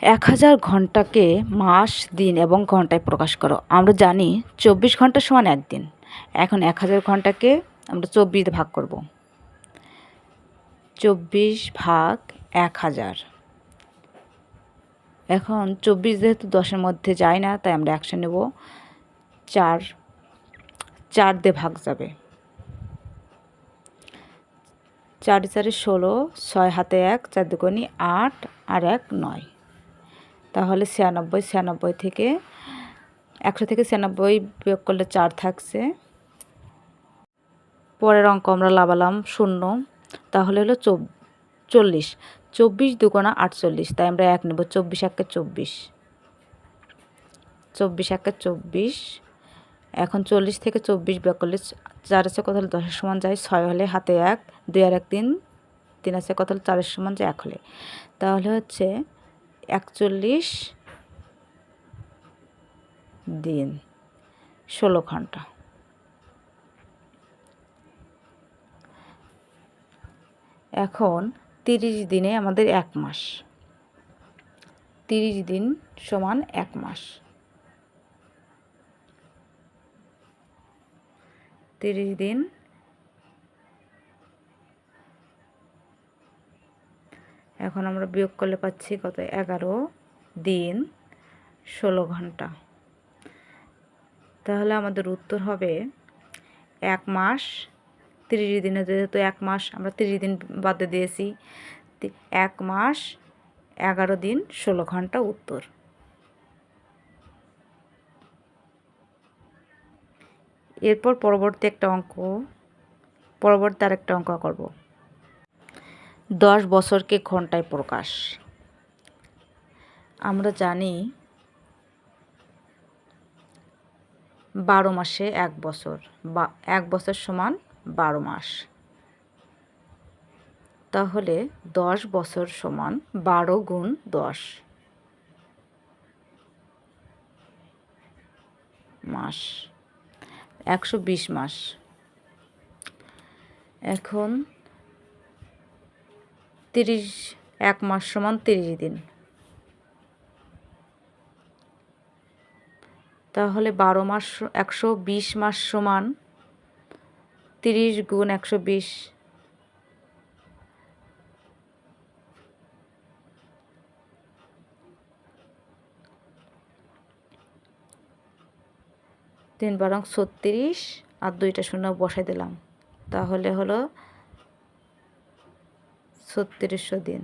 এক হাজার ঘন্টাকে মাস, দিন এবং ঘন্টায় প্রকাশ করো। আমরা জানি চব্বিশ ঘণ্টা সমান একদিন। এখন এক হাজার ঘন্টাকে আমরা চব্বিশ ভাগ করব। চব্বিশ ভাগ এক হাজার। এখন চব্বিশ যেহেতু দশের মধ্যে যায় না, তাই আমরা একশো নেব। চার চার দিয়ে ভাগ যাবে। চার চারে ষোলো, ছয় হাতে এক, চার দুগুনি আট, আর এক নয়। তাহলে ছিয়ানব্বই ছিয়ানব্বই থেকে একশো থেকে ছিয়ানব্বই বিয়োগ করলে চার থাকছে। পরের অঙ্ক আমরা লাভালাম শূন্য, তাহলে হলো চল্লিশ। চব্বিশ দুকোনা আটচল্লিশ, তাই আমরা এক নেব, চব্বিশ একে চব্বিশ। চব্বিশ একে চব্বিশ, এখন চল্লিশ থেকে চব্বিশ বিয়োগ করলে চার আছে, কত হলে দশের সমান যায়? ছয় হলে হাতে এক, দুই আর এক তিন তিন আছে, কত হলে চারের সমান যায়? এক হলে। তাহলে হচ্ছে একচল্লিশ দিন, ষোলো ঘণ্টা। এখন তিরিশ দিনে আমাদের এক মাস। তিরিশ দিন সমান এক মাস। তিরিশ দিন এখন আমরা বিয়োগ করলে পাচ্ছি কত? এগারো দিন ষোলো ঘণ্টা। তাহলে আমাদের উত্তর হবে এক মাস তিরিশ দিনে। যেহেতু এক মাস আমরা তিরিশ দিন বাদে দিয়েছি এক মাস এগারো দিন ষোলো ঘণ্টা উত্তর। এরপর পরবর্তী একটা অঙ্ক, পরবর্তী আরেকটা অঙ্ক করব। দশ বছরকে ঘন্টায় প্রকাশ। আমরা জানি বারো মাসে এক বছর, বা এক বছর সমান বারো মাস। তাহলে দশ বছর সমান বারো গুণ দশ মাস, একশো বিশ মাস। এখন তিরিশ, এক মাস সমান তিরিশ দিন। তাহলে বারো মাস, একশো বিশ মাস সমান তিরিশ গুণ একশো বিশ। তিন বারং ছত্রিশ, আর দুইটা শূন্য বসাই দিলাম। তাহলে হলো ছত্রিশশো দিন।